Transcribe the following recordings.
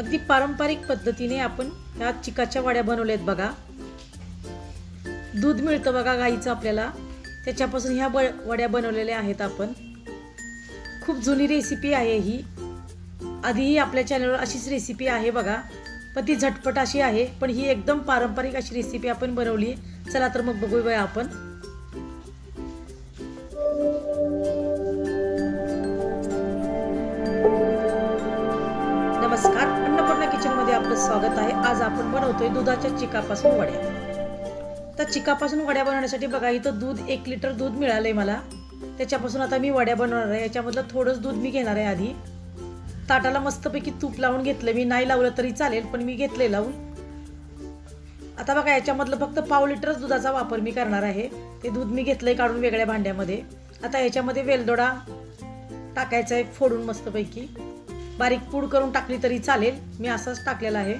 अगदी पारंपरिक पद्धतीने आपण ह्या चिकाच्या वड्या बनवल्यात बघा. दूध मिळतं बघा गाईचं आपल्याला. त्याच्यापासून ह्या ब वड्या बनवलेल्या आहेत आपण. खूप जुनी रेसिपी आहे ही. आधीही आपल्या चॅनलवर अशीच रेसिपी आहे बघा. पण ती झटपट अशी आहे. पण ही एकदम पारंपरिक अशी रेसिपी आपण बनवली. चला तर मग बघूया आपण. नमस्कार. अन्नपूर्णा किचनमध्ये आपलं स्वागत आहे. आज आपण बनवतोय दुधाच्या चिकापासून वड्या. तर चिकापासून वड्या बनवण्यासाठी बघा इथं दूध एक लिटर दूध मिळालंय मला. त्याच्यापासून आता मी वड्या बनवणार आहे. याच्यामधलं थोडंच दूध मी घेणार आहे आधी. ताटाला मस्तपैकी तूप लावून घेतलं मी. नाही लावलं तरी चालेल पण मी घेतले लावून. आता बघा याच्यामधलं फक्त पाव लिटरच दुधाचा वापर मी करणार आहे. ते दूध मी घेतलंय काढून वेगळ्या भांड्यामध्ये. आता याच्यामध्ये वेलदोडा टाकायचा आहे फोडून मस्तपैकी. बारीक पूड करून टाकली तरी चालेल. मी असंच टाकलेलं आहे.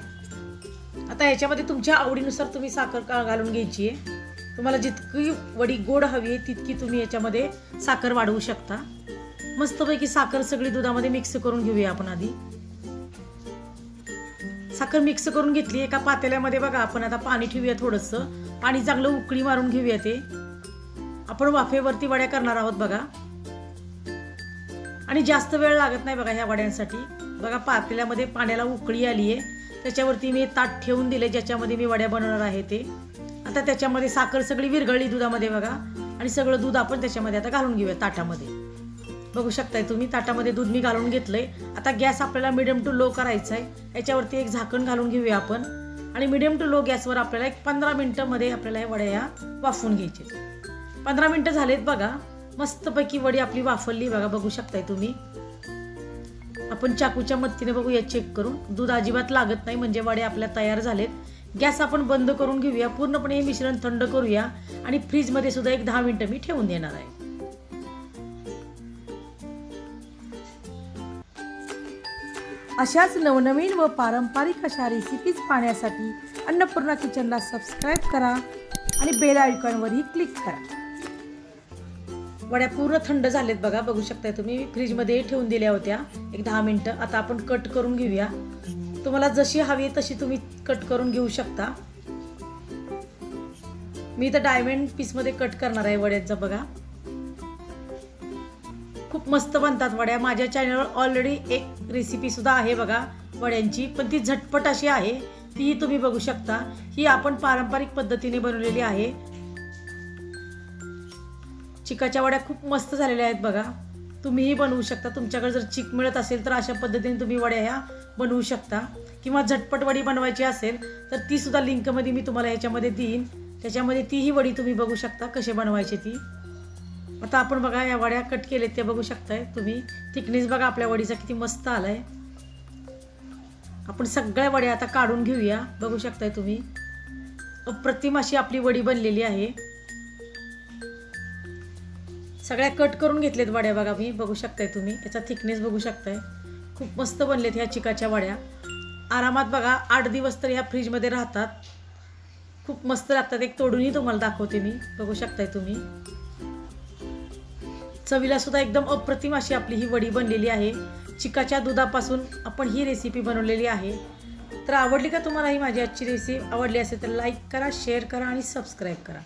आता ह्याच्यामध्ये तुमच्या आवडीनुसार तुम्ही साखर घालून घ्यायची आहे? तुम्हाला जितकी वडी गोड हवी आहे तितकी तुम्ही याच्यामध्ये साखर वाढवू शकता. मस्तपैकी साखर सगळी दुधामध्ये मिक्स करून घेऊया आपण आधी. साखर मिक्स करून घेतली एका पातेल्यामध्ये बघा आपण आता पाणी ठेवूया थोडंसं. पाणी चांगलं उकळी मारून घेऊया ते. आपण वाफेवरती वड्या करणार आहोत बघा. आणि जास्त वेळ लागत नाही बघा ह्या वड्यांसाठी. बघा पातेल्यामध्ये पाण्याला उकळी आली आहे त्याच्यावरती मी ताट ठेवून दिले ज्याच्यामध्ये मी वड्या बनवणार आहे ते. आता त्याच्यामध्ये साखर सगळी विरघळली दुधामध्ये बघा. आणि सगळं दूध आपण त्याच्यामध्ये आता घालून घेऊया ताटामध्ये. बघू शकताय तुम्ही ताटामध्ये दूध मी घालून घेतलंय. आता गॅस आपल्याला मिडियम टू लो करायचा आहे याच्यावरती एक झाकण घालून घेऊया आपण. आणि मिडियम टू लो गॅसवर आपल्याला एक पंधरा मिनिटांमध्ये आपल्याला वड्या या वाफवून घ्यायचे. पंधरा मिनटं झालेत बघा. मस्तपैकी वडी आपली वाफरली बघा बघू शकताय तुम्ही. आपण चाकूच्या मदतीने बघूया चेक करून. दूध अजिबात लागत नाही म्हणजे वडे आपल्या तयार झालेत. गॅस आपण बंद करून घेऊया. पूर्णपणे हे मिश्रण थंड करूया आणि फ्रीजमध्ये सुद्धा एक दहा मिनटं मी ठेवून देणार आहे. अशाच नवनवीन व पारंपरिक अशा रेसिपीज पाहण्यासाठी अन्नपूर्णा किचनला सबस्क्राईब करा आणि बेल आयकॉनवरही क्लिक करा. वड्या पूर्ण थंड झालेत बघा बघू शकताय तुम्ही. फ्रीजमध्ये ठेवून दिल्या होत्या एक दहा मिनटं. आता आपण कट करून घेऊया. तुम्हाला जशी हवी तशी तुम्ही कट करून घेऊ शकता. मी तर डायमंड पीसमध्ये कट करणार आहे वड्यांचं बघा. खूप मस्त बनतात वड्या. माझ्या चॅनलवर ऑलरेडी एक रेसिपीसुद्धा आहे बघा वड्यांची पण ती झटपट अशी आहे तीही तुम्ही बघू शकता. ही आपण पारंपरिक पद्धतीने बनवलेली आहे. चिकाच्या वड्या खूप मस्त झालेल्या आहेत बघा. तुम्हीही बनवू शकता. तुमच्याकडे जर चिक मिळत असेल तर अशा पद्धतीने तुम्ही वड्या ह्या बनवू शकता. किंवा झटपट वडी बनवायची असेल तर ती सुद्धा लिंकमध्ये मी तुम्हाला याच्यामध्ये देईन. त्याच्यामध्ये तीही वडी तुम्ही बघू शकता कसे बनवायची ती. आता आपण बघा या वड्या कट केलेत ते बघू शकताय तुम्ही. थिकनेस बघा आपल्या वडीचा किती मस्त आलाय. आपण सगळ्या वड्या आता काढून घेऊया. बघू शकताय तुम्ही. अप्रतिम अशी आपली वडी बनलेली आहे. सगळ्या कट करून घेतलेत वड्या बघा मी बघू शकताय तुम्ही. याचा थिकनेस बघू शकताय. खूप मस्त बनलेत ह्या चिकाच्या वड्या. आरामात बघा आठ दिवस तर ह्या फ्रीजमध्ये राहतात. खूप मस्त लागतात. एक तोडूनही तुम्हाला दाखवते मी. बघू शकताय तुम्ही. चवीला सुद्धा एकदम अप्रतिम अशी आपली ही वडी बनलेली आहे. चिकाच्या दुधापासून आपण ही रेसिपी बनवलेली आहे. तर आवडली का तुम्हाला ही माझी आजची रेसिपी आवडली असेल तर लाईक करा शेअर करा आणि सबस्क्राईब करा.